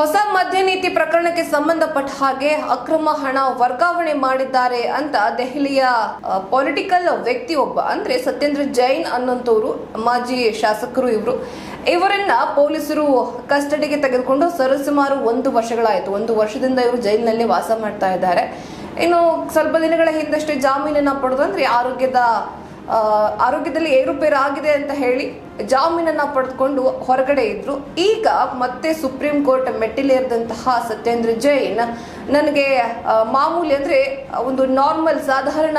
ಹೊಸ ಮದ್ಯ ನೀತಿ ಪ್ರಕರಣಕ್ಕೆ ಸಂಬಂಧಪಟ್ಟ ಹಾಗೆ ಅಕ್ರಮ ಹಣ ವರ್ಗಾವಣೆ ಮಾಡಿದ್ದಾರೆ ಅಂತ ದೆಹಲಿಯ ಪೊಲಿಟಿಕಲ್ ವ್ಯಕ್ತಿಯೊಬ್ಬ, ಅಂದ್ರೆ ಸತ್ಯೇಂದ್ರ ಜೈನ್ ಅನ್ನೋಂಥವ್ರು, ಮಾಜಿ ಶಾಸಕರು ಇವರು. ಇವರನ್ನ ಪೊಲೀಸರು ಕಸ್ಟಡಿಗೆ ತೆಗೆದುಕೊಂಡು ಸರಿಸುಮಾರು ಒಂದು ವರ್ಷಗಳಾಯಿತು. ಒಂದು ವರ್ಷದಿಂದ ಇವರು ಜೈಲಿನಲ್ಲಿ ವಾಸ ಮಾಡ್ತಾ ಇದ್ದಾರೆ. ಇನ್ನು ಸ್ವಲ್ಪ ದಿನಗಳ ಹಿಂದಷ್ಟೇ ಜಾಮೀನನ್ನ ಪಡೆದು ಅಂದ್ರೆ ಆರೋಗ್ಯದ ಆರೋಗ್ಯದಲ್ಲಿ ಏರುಪೇರು ಆಗಿದೆ ಅಂತ ಹೇಳಿ ಜಾಮೀನನ್ನು ಪಡೆದುಕೊಂಡು ಹೊರಗಡೆ ಇದ್ದರು ಈಗ ಮತ್ತೆ ಸುಪ್ರೀಂ ಕೋರ್ಟ್ ಮೆಟ್ಟಿಲೇರಿದಂತಹ ಸತ್ಯೇಂದ್ರ ಜೈನ್ ನನಗೆ ಮಾಮೂಲಿ ಅಂದ್ರೆ ಒಂದು ನಾರ್ಮಲ್ ಸಾಧಾರಣ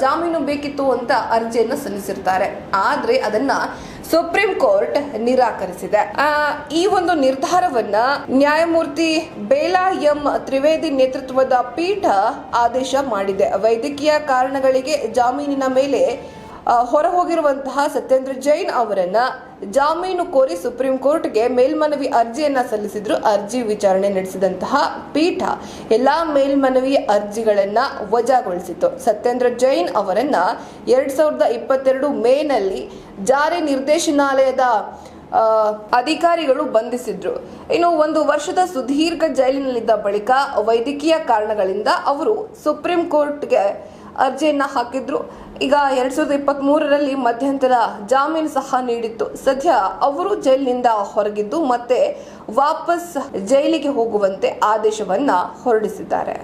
ಜಾಮೀನು ಬೇಕಿತ್ತು ಅಂತ ಅರ್ಜಿಯನ್ನು ಸಲ್ಲಿಸಿರ್ತಾರೆ. ಆದ್ರೆ ಅದನ್ನ ಸುಪ್ರೀಂ ಕೋರ್ಟ್ ನಿರಾಕರಿಸಿದೆ. ಈ ಒಂದು ನಿರ್ಧಾರವನ್ನ ನ್ಯಾಯಮೂರ್ತಿ ಬೇಲಾ ಎಂ ತ್ರಿವೇದಿ ನೇತೃತ್ವದ ಪೀಠ ಆದೇಶ ಮಾಡಿದೆ. ವೈದ್ಯಕೀಯ ಕಾರಣಗಳಿಗೆ ಜಾಮೀನಿನ ಮೇಲೆ ಹೊರ ಹೋಗಿರುವಂತಹ ಸತ್ಯೇಂದ್ರ ಜೈನ್ ಅವರನ್ನ ಜಾಮೀನು ಕೋರಿ ಸುಪ್ರೀಂ ಕೋರ್ಟ್ಗೆ ಮೇಲ್ಮನವಿ ಅರ್ಜಿಯನ್ನ ಸಲ್ಲಿಸಿದ್ರು. ಅರ್ಜಿ ವಿಚಾರಣೆ ನಡೆಸಿದಂತಹ ಪೀಠ ಎಲ್ಲಾ ಮೇಲ್ಮನವಿ ಅರ್ಜಿಗಳನ್ನ ವಜಾಗೊಳಿಸಿತು ಸತ್ಯೇಂದ್ರ ಜೈನ್ ಅವರನ್ನ ಎರಡ್ ಸಾವಿರದ ಇಪ್ಪತ್ತೆರಡು ಮೇನಲ್ಲಿ ಜಾರಿ ನಿರ್ದೇಶನಾಲಯದ ಅಧಿಕಾರಿಗಳು ಬಂಧಿಸಿದ್ರು. ಇನ್ನು ಒಂದು ವರ್ಷದ ಸುದೀರ್ಘ ಜೈಲಿನಲ್ಲಿದ್ದ ಬಳಿಕ ವೈದ್ಯಕೀಯ ಕಾರಣಗಳಿಂದ ಅವರು ಸುಪ್ರೀಂ ಕೋರ್ಟ್ಗೆ ಅರ್ಜಿಯನ್ನ ಹಾಕಿದ್ರು. ಈಗ ಎರಡ್ ಸಾವಿರದ ಇಪ್ಪತ್ತ್ ಮೂರರಲ್ಲಿ ಮಧ್ಯಂತರ ಜಾಮೀನು ಸಹ ನೀಡಿತ್ತು. ಸದ್ಯ ಅವರು ಜೈಲಿನಿಂದ ಹೊರಗಿದ್ದು ಮತ್ತೆ ವಾಪಸ್ ಜೈಲಿಗೆ ಹೋಗುವಂತೆ ಆದೇಶವನ್ನ ಹೊರಡಿಸಿದ್ದಾರೆ.